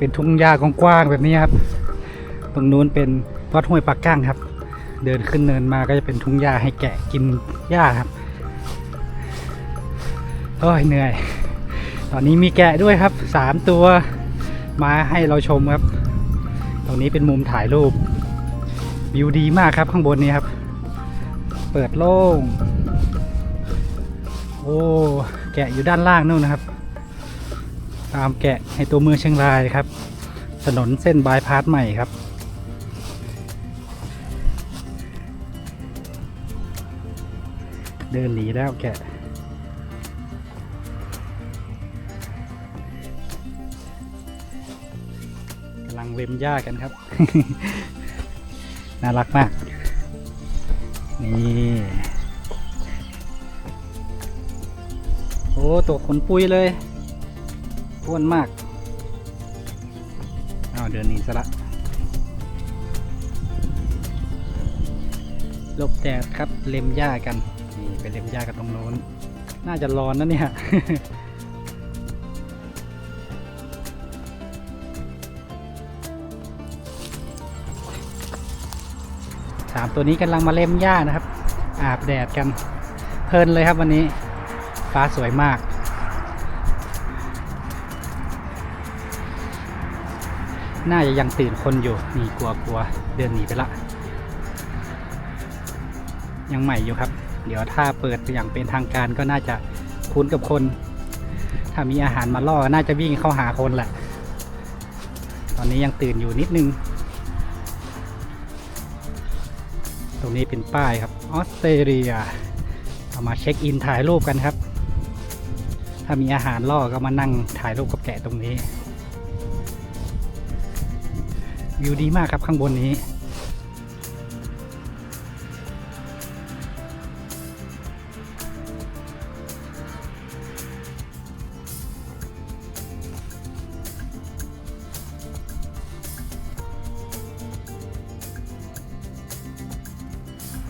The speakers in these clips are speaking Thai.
เป็นทุ่งหญ้ากว้างๆแบบนี้ครับ ตรงนู้นเป็นวัดห้วยปากก้างครับ เดินขึ้นเนินมาก็จะเป็นทุ่งหญ้าให้แกะกินหญ้าครับโอ้ยเหนื่อย ตอนนี้มีแกะด้วยครับสามตัวมาให้เราชมครับ ตรงนี้เป็นมุมถ่ายรูป วิวดีมากครับข้างบนนี้ครับ เปิดโล่ง โอ้ แกะอยู่ด้านล่างนู่นนะครับ ตามแกะในตัวเมืองเชียงรายครับ ถนนเส้นบายพาสใหม่ครับ เดินหนีแล้วแกะกำลังเล็มหญ้ากันครับ น่ารักมาก นี่โอ้ตัวขนปุยเลย อ้วนมากอ้าวเดินหนีซะละหลบแดดครับเล็มหญ้ากัน นี่ไปเล็มหญ้ากันตรงโน้น น่าจะร้อนนะเนี่ยสามตัวนี้กำลังมาเล็มหญ้านะครับ อาบแดดกัน เพลินเลยครับวันนี้ ฟ้าสวยมาก น่าจะยังตื่นคนอยู่นี่กลัวกลัวเดินหนีไปละ ยังใหม่อยู่ครับ เดี๋ยวถ้าเปิดอย่างเป็นทางการก็น่าจะคุ้นกับคน ถ้ามีอาหารมาล่อน่าจะวิ่งเข้าหาคนแหละ ตอนนี้ยังตื่นอยู่นิดนึง ตรงนี้เป็นป้ายครับออสเตรเลียเอามาเช็คอินถ่ายรูปกันครับ ถ้ามีอาหารล่อก็มานั่งถ่ายรูปกับแกะตรงนี้ วิวดีมากครับข้างบนนี้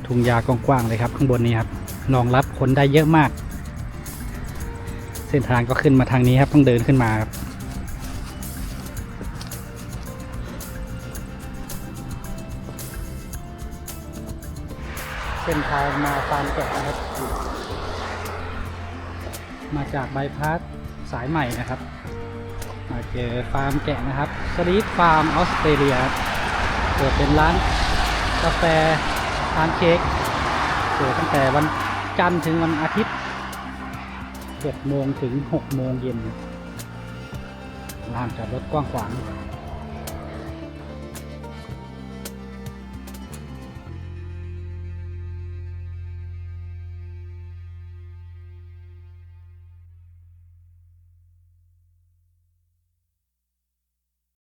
ทุ่งหญ้ากว้างๆเลยครับข้างบนนี้ครับรองรับคนได้เยอะมาก เส้นทางก็ขึ้นมาทางนี้ครับต้องเดินขึ้นมาครับ เส้นทางมาฟาร์มแกะนะครับ มาจากใบายพาสสายใหม่นะครับ มาเจอฟาร์มแกะนะครับสตรีทฟาร์มออสเตรเลียเปิดเป็นร้านกาแฟร้านเค้กเปิดตั้งแต่วันจันทร์ถึงวันอาทิตย์6โมงถึง6โมงเย็นลานจอดรถกว้างขวาง